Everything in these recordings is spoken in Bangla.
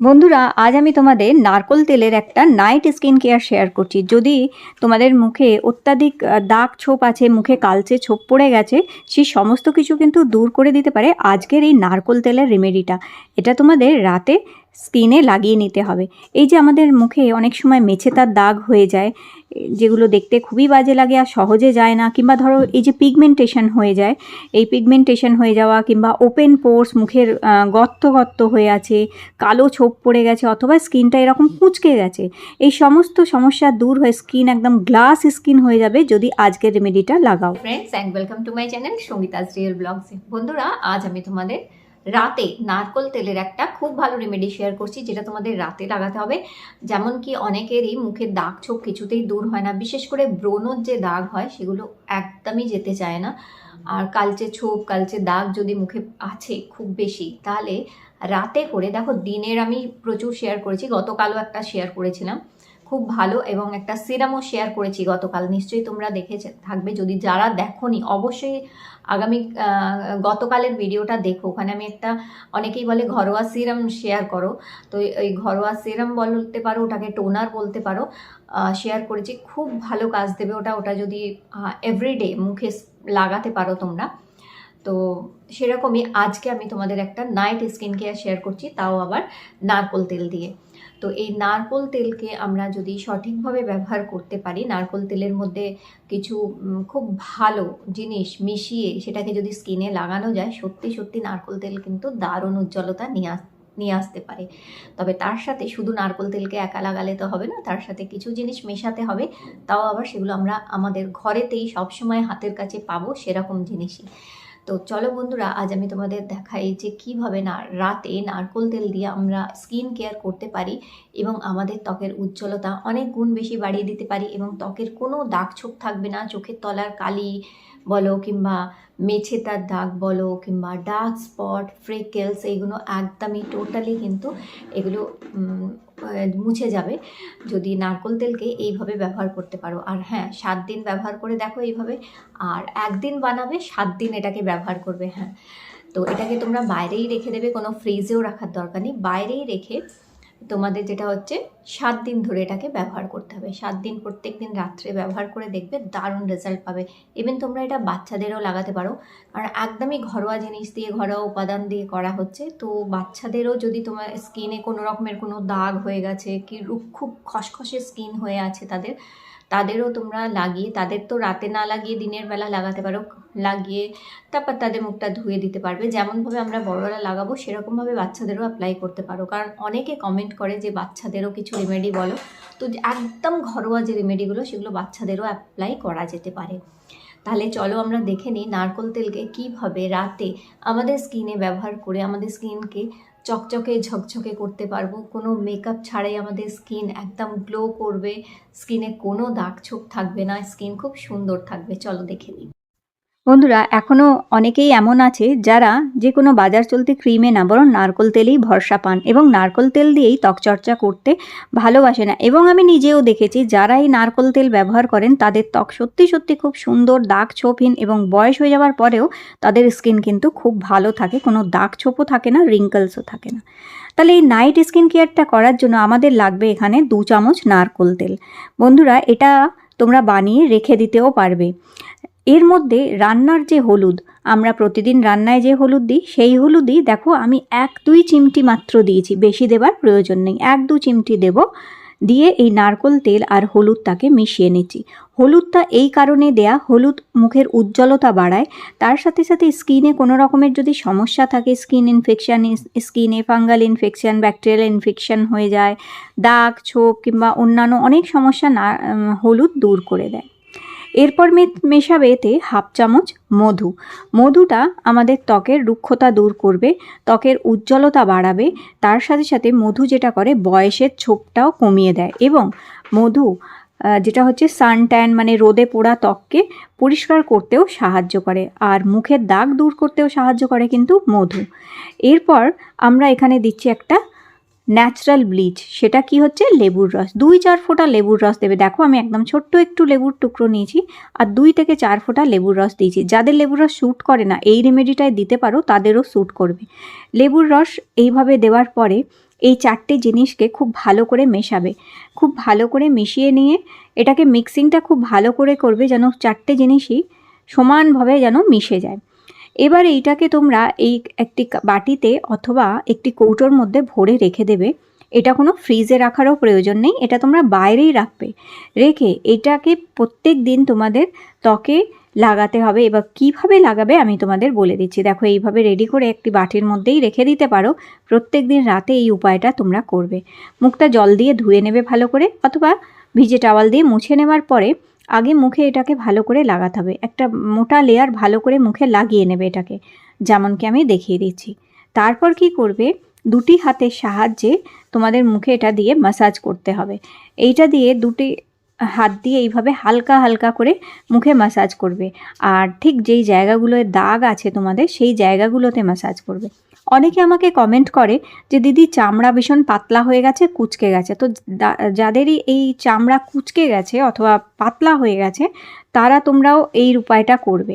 বন্ধুরা, আজ আমি তোমাদের নারকোল তেলের একটা নাইট স্কিন কেয়ার শেয়ার করছি। যদি তোমাদের মুখে অত্যাধিক দাগ ছোপ আছে, মুখে কালচে ছোপ পড়ে গেছে, সেই সমস্ত কিছু কিন্তু দূর করে দিতে পারে আজকের এই নারকোল তেলের রেমেডিটা এটা তোমাদের রাতে স্কিনে লাগিয়ে নিতে হবে। এই যে আমাদের মুখে অনেক সময় মেছে তার দাগ হয়ে যায় যেগুলো দেখতে খুবই বাজে লাগে আর সহজে যায় না কিংবা ধরো এই যে পিগমেন্টেশন হয়ে যায় এই পিগমেন্টেশন হয়ে যাওয়া কিংবা ওপেন পোর্স মুখের আহ, গর্ত গর্ত হয়ে আছে কালো ছোপ পড়ে গেছে অথবা স্কিনটা এরকম কুঁচকে গেছে এই সমস্ত সমস্যা দূর হয়ে স্কিন একদম গ্লাস স্কিন হয়ে যাবে যদি আজকের রেমেডিটা লাগাও। Friends and welcome to my channel Sangeeta's vlogs বন্ধুরা আজ আমি তোমাদের রাতে নারকোল তেলের একটা খুব ভালো রেমেডি শেয়ার করছি, যেটা তোমাদের রাতে লাগাতে হবে। যেমন কি অনেকেরই মুখের দাগ ছোপ কিছুতেই দূর হয় না। বিশেষ করে ব্রণর যে দাগ হয়, সেগুলো একদমই যেতে চায় না। আর কালচে ছোপ, কালচে দাগ যদি মুখে আছে খুব বেশি, তাহলে রাতে করে দেখো, দিনের আমি প্রচুর শেয়ার করেছি, গতকালও একটা শেয়ার করেছিলাম। খুব ভালো এবং একটা সিরামও শেয়ার করেছি গতকাল। নিশ্চয়ই তোমরা দেখে থাকবে। যদি যারা দেখোনি, অবশ্যই আগামী গতকালের ভিডিওটা দেখো। ওখানে আমি একটা, অনেকেই বলে ঘরোয়া সিরাম শেয়ার করো। তো এই ঘরোয়া সিরাম বলতে পারো, ওটাকে টোনার বলতে পারো শেয়ার করেছি। খুব ভালো কাজ দেবে ওটা। ওটা যদি এভরিডে মুখে লাগাতে পারো তোমরা। তো সেরকমই আজকে আমি তোমাদের একটা নাইট স্কিন কেয়ার শেয়ার করছি, তাও আবার নারকোল তেল দিয়ে। তো এই নারকোল তেলকে আমরা যদি সঠিকভাবে ব্যবহার করতে পারি, নারকোল তেলের মধ্যে কিছু খুব ভালো জিনিস মিশিয়ে সেটাকে যদি স্কিনে লাগানো যায়, সত্যি সত্যি নারকোল তেল কিন্তু দারুণ উজ্জ্বলতা নিয়ে নিয়ে আসতে পারে। তবে তার সাথে শুধু নারকোল তেলকে একা লাগালে তো হবে না, তার সাথে কিছু জিনিস মেশাতে হবে, তাও আবার সেগুলো আমরা আমাদের ঘরেতেই সবসময় হাতের কাছে পাবো সেরকম জিনিসই। তো চলো বন্ধুরা, আজ আমি তোমাদের দেখাই যে কীভাবে না রাতে নারকোল তেল দিয়ে আমরা স্কিন কেয়ার করতে পারি এবং আমাদের ত্বকের উজ্জ্বলতা অনেক গুণ বেশি বাড়িয়ে দিতে পারি এবং ত্বকের কোনো দাগ ছোপ থাকবে না, চোখের তলার কালি বলো কিংবা মেছে তার দাগ বলো কিংবা ডার্ক স্পট ফ্রেকেলস এইগুলো একদমই টোটালি কিন্তু এগুলো মুছে যাবে। যদি নারকোল তেলকে এইভাবে ব্যবহার করতে পারো। আর হ্যাঁ সাত দিন ব্যবহার করে দেখো এইভাবে। আর একদিন বানাবে, সাত দিন এটাকে ব্যবহার করবে হ্যাঁ। তো এটাকে তোমরা বাইরেই রেখে দেবে, কোনো ফ্রিজেও রাখার দরকার নেই। বাইরেই রেখে তোমাদের যেটা হচ্ছে, সাত দিন ধরে এটাকে ব্যবহার করতে হবে। সাত দিন প্রত্যেক দিন রাত্রে ব্যবহার করে দেখবে দারুণ রেজাল্ট পাবে। ইভেন তোমরা এটা বাচ্চাদেরও লাগাতে পারো। আর একদমই ঘরোয়া জিনিস দিয়ে, ঘরোয়া উপাদান দিয়ে করা হচ্ছে। তো বাচ্চাদেরও যদি তোমার স্কিনে কোনো রকমের কোনো দাগ হয়ে গেছে, কি খুব খসখসে স্কিন হয়ে আছে তাদের তাদেরও তোমরা লাগিয়ে, তাদের তো রাতে না লাগিয়ে দিনের বেলা লাগাতে পারো, লাগিয়ে তারপর তাদের মুখটা ধুয়ে দিতে পারবে। যেমনভাবে আমরা বড়রা লাগাবো, সেরকমভাবে বাচ্চাদেরও অ্যাপ্লাই করতে পারো। কারণ অনেকে কমেন্ট করে যে, বাচ্চাদেরও কিছু রেমেডি বলো? তো একদম ঘরোয়া যে রেমেডিগুলো সেগুলো বাচ্চাদেরও অ্যাপ্লাই করা যেতে পারে। তাহলে চলো আমরা দেখে নিই নারকোল তেলকে কীভাবে রাতে আমাদের স্কিনে ব্যবহার করে, আমাদের স্কিনকে চকচকে ঝকঝকে করতে পারব। কোনো মেকআপ ছাড়াই আমাদের স্কিন একদম গ্লো করবে। স্কিনে কোনো দাগ ছোপ থাকবে না। স্কিন খুব সুন্দর থাকবে। চলো দেখে নিই। বন্ধুরা এখনও অনেকেই এমন আছে যারা যে কোনো বাজার চলতি ক্রিমে না বরং নারকোল তেলেই ভরসা পান এবং নারকোল তেল দিয়েই ত্বকচর্চা করতে ভালোবাসে না। এবং আমি নিজেও দেখেছি যারা এই নারকোল তেল ব্যবহার করেন, তাদের ত্বক সত্যি সত্যি খুব সুন্দর দাগ ছোপহীন এবং বয়স হয়ে যাওয়ার পরেও তাদের স্কিন কিন্তু খুব ভালো থাকে। কোনো দাগ ছোপও থাকে না, রিঙ্কলসও থাকে না। তাহলে এই নাইট স্কিন কেয়ারটা করার জন্য আমাদের লাগবে এখানে দু চামচ নারকোল তেল। বন্ধুরা, এটা তোমরা বানিয়ে রেখে দিতেও পারবে। এর মধ্যে রান্নার যে হলুদ, আমরা প্রতিদিন রান্নায় যে হলুদ দিই, সেই হলুদই দেখো আমি এক দুই চিমটি মাত্র দিয়েছি, বেশি দেবার প্রয়োজন নেই। এক দু চিমটি দেব, দিয়ে এই নারকোল তেল আর হলুদটাকে মিশিয়ে নিচ্ছি। হলুদটা এই কারণে দেয়া, হলুদ মুখের উজ্জ্বলতা বাড়ায়, তার সাথে সাথে স্কিনে কোনো রকমের যদি সমস্যা থাকে, স্কিন ইনফেকশান, স্কিনে ফাঙ্গাল ইনফেকশান, ব্যাকটেরিয়াল ইনফেকশান হয়ে যায়, দাগ, ছোপ কিংবা অন্যান্য অনেক সমস্যা না হলুদ দূর করে দেয়। এরপর মেশাবে এতে হাফ চামচ মধু। মধুটা আমাদের ত্বকের রুক্ষতা দূর করবে, ত্বকের উজ্জ্বলতা বাড়াবে, তার সাথে সাথে মধু যেটা করে বয়সের ছোপটাও কমিয়ে দেয় এবং মধু যেটা হচ্ছে সান ট্যান মানে রোদে পোড়া ত্বককে পরিষ্কার করতেও সাহায্য করে আর মুখের দাগ দূর করতেও সাহায্য করে কিন্তু মধু। এরপর আমরা এখানে দিচ্ছি একটা ন্যাচারাল ব্লিচ, সেটা কি হচ্ছে? লেবুর রস। দুই চার ফোঁটা লেবুর রস দেবে। দেখো, আমি একদম ছোট্ট একটু লেবুর টুকরো নিয়েছি আর দুই থেকে চার ফোঁটা লেবুর রস দিয়েছি। যাদের লেবুর রস শ্যুট করে না, এই রেমেডিটায় দিতে পারো, তাদেরও শ্যুট করবে। লেবুর রস এইভাবে দেওয়ার পরে এই চারটে জিনিসকে খুব ভালো করে মেশাবে। খুব ভালো করে মিশিয়ে নিয়ে এটাকে মিক্সিংটা খুব ভালো করে করবে যেন চারটে জিনিসই সমানভাবে যেন মিশে যায়। এবার এইটাকে তোমরা এই একটি বাটিতে অথবা একটি কৌটোর মধ্যে ভরে রেখে দেবে। এটা কোনো ফ্রিজে রাখারও প্রয়োজন নেই, এটা তোমরা বাইরেই রাখবে। রেখে এটাকে প্রত্যেক দিন তোমাদের ত্বকে লাগাতে হবে। এবার কীভাবে লাগাবে আমি তোমাদের বলে দিচ্ছি। দেখো, এইভাবে রেডি করে একটি বাটির মধ্যেই রেখে দিতে পারো। প্রত্যেক দিন রাতে এই উপায়টা তোমরা করবে। মুখটা জল দিয়ে ধুয়ে নেবে ভালো করে, অথবা ভিজে টাওয়াল দিয়ে মুছে নেওয়ার পরে আগে মুখে এটাকে ভালো করে লাগাতে হবে। একটা মোটা লেয়ার ভালো করে মুখে লাগিয়ে নেবে এটাকে, যেমনকি আমি দেখিয়ে দিচ্ছি। তারপর কি করবে? দুটি হাতের সাহায্যে তোমাদের মুখে এটা দিয়ে মাসাজ করতে হবে। এইটা দিয়ে দুটি হাত দিয়ে এইভাবে হালকা হালকা করে মুখে মাসাজ করবে। আর ঠিক যেই জায়গাগুলোয় দাগ আছে তোমাদের, সেই জায়গাগুলোতে মাসাজ করবে। অনেকে আমাকে কমেন্ট করে যে, দিদি, চামড়া ভীষণ পাতলা হয়ে গেছে, কুচকে গেছে। তো যাদেরই এই চামড়া কুচকে গেছে অথবা পাতলা হয়ে গেছে, তারা তোমরাও এই উপায়টা করবে।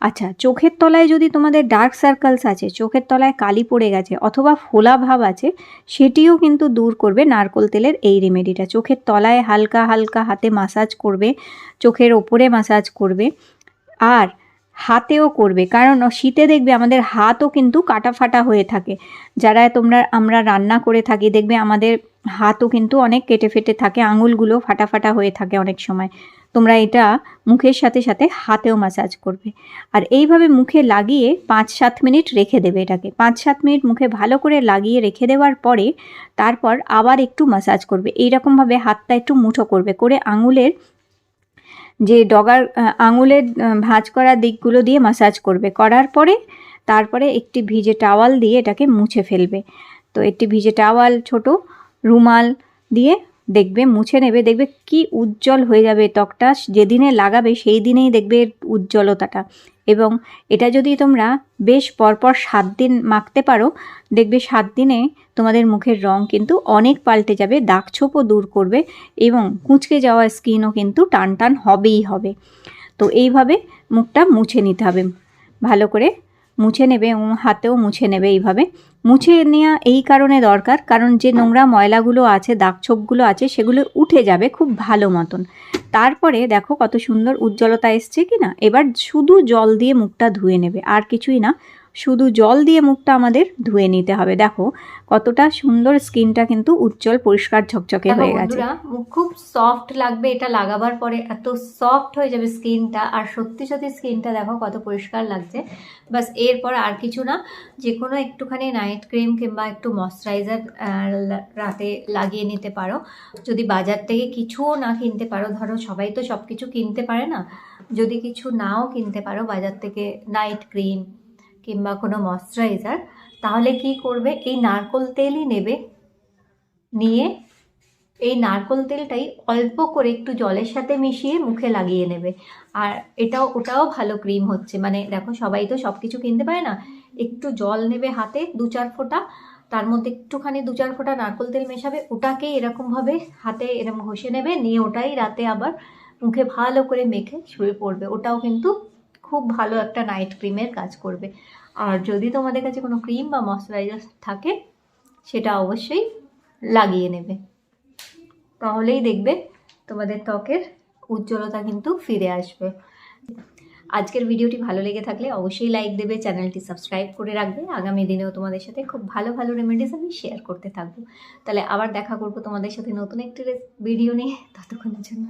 আচ্ছা চোখের তলায় যদি তোমাদের ডার্ক সার্কেলস আছে, চোখের তলায় কালি পড়ে গেছে অথবা ফোলা ভাব আছে, সেটিও কিন্তু দূর করবে নারকোল তেলের এই রেমেডিটা চোখের তলায় হালকা হালকা হাতে মাসাজ করবে, চোখের ওপরে মাসাজ করবে। আর হাতেও করবে। কারণ শীতে দেখবে আমাদের হাতও কিন্তু কাটা ফাটা হয়ে থাকে। যারা তোমরা, আমরা রান্না করে থাকি, দেখবে আমাদের হাতও কিন্তু অনেক কেটে ফেটে থাকে, আঙুলগুলো ফাটা ফাটা হয়ে থাকে অনেক সময়। তোমরা এটা মুখের সাথে সাথে হাতেও মাসাজ করবে। আর এইভাবে মুখে লাগিয়ে পাঁচ সাত মিনিট রেখে দেবে এটাকে। পাঁচ সাত মিনিট মুখে ভালো করে লাগিয়ে রেখে দেওয়ার পরে তারপর আবার একটু মাসাজ করবে। এইরকমভাবে হাতটা একটু মুঠো করবে। করে আঙুলের যে ডগার আঙুলের ভাঁজ করা দিকগুলো দিয়ে মাসাজ করবে। করার পরে তারপরে একটি ভিজে টাওয়াল দিয়ে এটাকে মুছে ফেলবে। তো একটি ভিজে টাওয়াল ছোট রুমাল দিয়ে দেখবে, মুছে নেবে, দেখবে কি উজ্জ্বল হয়ে যাবে ত্বকটা। যেদিনে লাগাবে, সেই দিনেই দেখবে উজ্জ্বলতাটা। এবং এটা যদি তোমরা বেশ পরপর সাত দিন মাখতে পারো, দেখবে সাত দিনে তোমাদের মুখের রং কিন্তু অনেক পাল্টে যাবে, দাগ ছোপও দূর করবে এবং কুঁচকে যাওয়া স্কিনও কিন্তু টান টান হবেই হবে। তো এইভাবে মুখটা মুছে নিতে হবে। ভালো করে মুছে নেবে এবং হাতেও মুছে নেবে এইভাবে। মুছে নেওয়া এই কারণে দরকার কারণ যে নোংরা ময়লাগুলো আছে দাগ ছোপগুলো আছে সেগুলো উঠে যাবে খুব ভালো মতন। তারপরে দেখো কত সুন্দর উজ্জ্বলতা এসছে কি না? এবার শুধু জল দিয়ে মুখটা ধুয়ে নেবে আর কিছুই না শুধু জল দিয়ে মুখটা আমাদের ধুয়ে নিতে হবে। দেখো কতটা সুন্দর স্কিনটা কিন্তু উজ্জ্বল পরিষ্কার ঝকঝকে হয়ে গেছে। মুখ খুব সফট লাগবে এটা লাগাবার পরে এত সফট হয়ে যাবে স্কিনটা আর সত্যি সত্যি স্কিনটা দেখো কত পরিষ্কার লাগছে। বাস এরপর আর কিছু না যে কোনো একটুখানি নাইট ক্রিম কিংবা একটু ময়শ্চারাইজার রাতে লাগিয়ে নিতে পারো। যদি বাজার থেকে কিছুও না কিনতে পারো, ধরো সবাই তো সব কিছু কিনতে পারে না, যদি কিছু নাও কিনতে পারো বাজার থেকে নাইট ক্রিম কিংবা কোনো ময়শ্চারাইজার তাহলে কি করবে? এই নারকোল তেলই নেবে। নিয়ে এই নারকোল তেলটাই অল্প করে একটু জলের সাথে মিশিয়ে মুখে লাগিয়ে নেবে। আর এটাও, ওটাও ভালো ক্রিম হচ্ছে। মানে দেখো সবাই তো সব কিছু কিনতে পারে না। একটু জল নেবে হাতে দু চার ফোঁটা, তার মধ্যে একটুখানি দু চার ফোঁটা নারকোল তেল মেশাবে, ওটাকে এরকমভাবে হাতে এরকম ঘষে নেবে, নিয়ে ওটাই রাতে আবার মুখে ভালো করে মেখে শুয়ে পড়বে। ওটাও কিন্তু খুব ভালো একটা নাইট ক্রিমের কাজ করবে। আর যদি তোমাদের কাছে কোনো ক্রিম বা ময়শ্চারাইজার থাকে, সেটা অবশ্যই লাগিয়ে নেবে। তাহলেই দেখবে তোমাদের ত্বকের উজ্জ্বলতা কিন্তু ফিরে আসবে। আজকের ভিডিওটি ভালো লেগে থাকলে অবশ্যই লাইক দেবে চ্যানেলটি সাবস্ক্রাইব করে রাখবে। আগামী দিনেও তোমাদের সাথে খুব ভালো ভালো রেমেডিস আমি শেয়ার করতে থাকব। তাহলে আবার দেখা করব তোমাদের সাথে নতুন একটি ভিডিও নিয়ে। ততক্ষণের জন্য